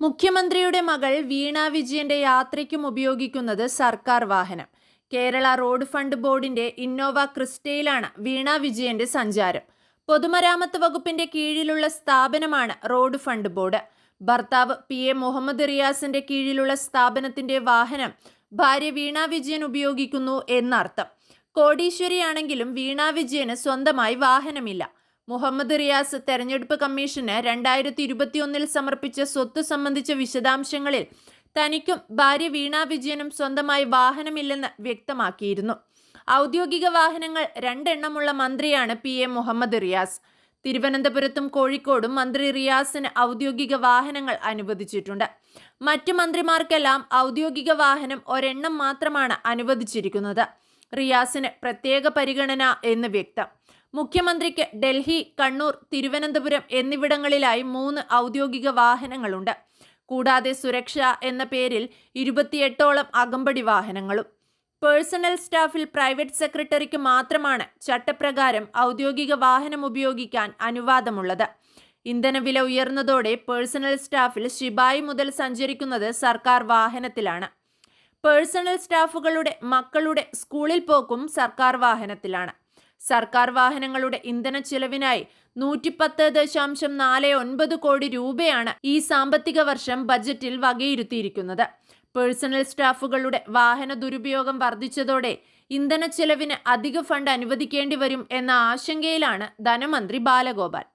മുഖ്യമന്ത്രിയുടെ മകൾ വീണ വിജയന്റെ യാത്രയ്ക്കും ഉപയോഗിക്കുന്നത് സർക്കാർ വാഹനം. കേരള റോഡ് ഫണ്ട് ബോർഡിന്റെ ഇന്നോവ ക്രിസ്റ്റയിലാണ് വീണ വിജയന്റെ സഞ്ചാരം. പൊതുമരാമത്ത് വകുപ്പിന്റെ കീഴിലുള്ള സ്ഥാപനമാണ് റോഡ് ഫണ്ട് ബോർഡ്. ഭർത്താവ് പി എ മുഹമ്മദ് റിയാസിന്റെ കീഴിലുള്ള സ്ഥാപനത്തിന്റെ വാഹനം ഭാര്യ വീണ വിജയൻ ഉപയോഗിക്കുന്നു എന്നർത്ഥം. കോടീശ്വരിയാണെങ്കിലും വീണ വിജയന് സ്വന്തമായി വാഹനമില്ല. മുഹമ്മദ് റിയാസ് തെരഞ്ഞെടുപ്പ് കമ്മീഷന് രണ്ടായിരത്തി ഇരുപത്തിയൊന്നിൽ സമർപ്പിച്ച സ്വത്ത് സംബന്ധിച്ച വിശദാംശങ്ങളിൽ തനിക്കും ഭാര്യ വീണ വിജയനും സ്വന്തമായി വാഹനമില്ലെന്ന് വ്യക്തമാക്കിയിരുന്നു. ഔദ്യോഗിക വാഹനങ്ങൾ രണ്ടെണ്ണമുള്ള മന്ത്രിയാണ് പി എ മുഹമ്മദ് റിയാസ്. തിരുവനന്തപുരത്തും കോഴിക്കോടും മന്ത്രി റിയാസിന് ഔദ്യോഗിക വാഹനങ്ങൾ അനുവദിച്ചിട്ടുണ്ട്. മറ്റു മന്ത്രിമാർക്കെല്ലാം ഔദ്യോഗിക വാഹനം ഒരെണ്ണം മാത്രമാണ് അനുവദിച്ചിരിക്കുന്നത്. റിയാസിന് പ്രത്യേക പരിഗണന എന്ന് വ്യക്തം. മുഖ്യമന്ത്രിക്ക് ഡൽഹി കണ്ണൂർ തിരുവനന്തപുരം എന്നിവിടങ്ങളിലായി മൂന്ന് ഔദ്യോഗിക വാഹനങ്ങളുണ്ട്. കൂടാതെ സുരക്ഷ എന്ന പേരിൽ ഇരുപത്തിയെട്ടോളം അകമ്പടി വാഹനങ്ങളും. പേഴ്സണൽ സ്റ്റാഫിൽ പ്രൈവറ്റ് സെക്രട്ടറിക്ക് മാത്രമാണ് ചട്ടപ്രകാരം ഔദ്യോഗിക വാഹനം ഉപയോഗിക്കാൻ അനുവാദമുള്ളത്. ഇന്ധനവില ഉയർന്നതോടെ പേഴ്സണൽ സ്റ്റാഫിൽ ശിബായി മുതൽ സഞ്ചരിക്കുന്നത് സർക്കാർ വാഹനത്തിലാണ്. പേഴ്സണൽ സ്റ്റാഫുകളുടെ മക്കളുടെ സ്കൂളിൽ പോക്കും സർക്കാർ വാഹനത്തിലാണ്. സർക്കാർ വാഹനങ്ങളുടെ ഇന്ധന ചിലവിനായി നൂറ്റിപ്പത്ത് ദശാംശം നാല് ഒൻപത് കോടി രൂപയാണ് ഈ സാമ്പത്തിക വർഷം ബജറ്റിൽ വകയിരുത്തിയിരിക്കുന്നത്. പേഴ്സണൽ സ്റ്റാഫുകളുടെ വാഹന ദുരുപയോഗം വർദ്ധിച്ചതോടെ ഇന്ധന ചെലവിന് അധിക ഫണ്ട് അനുവദിക്കേണ്ടി വരും എന്ന ആശങ്കയിലാണ് ധനമന്ത്രി ബാലഗോപാൽ.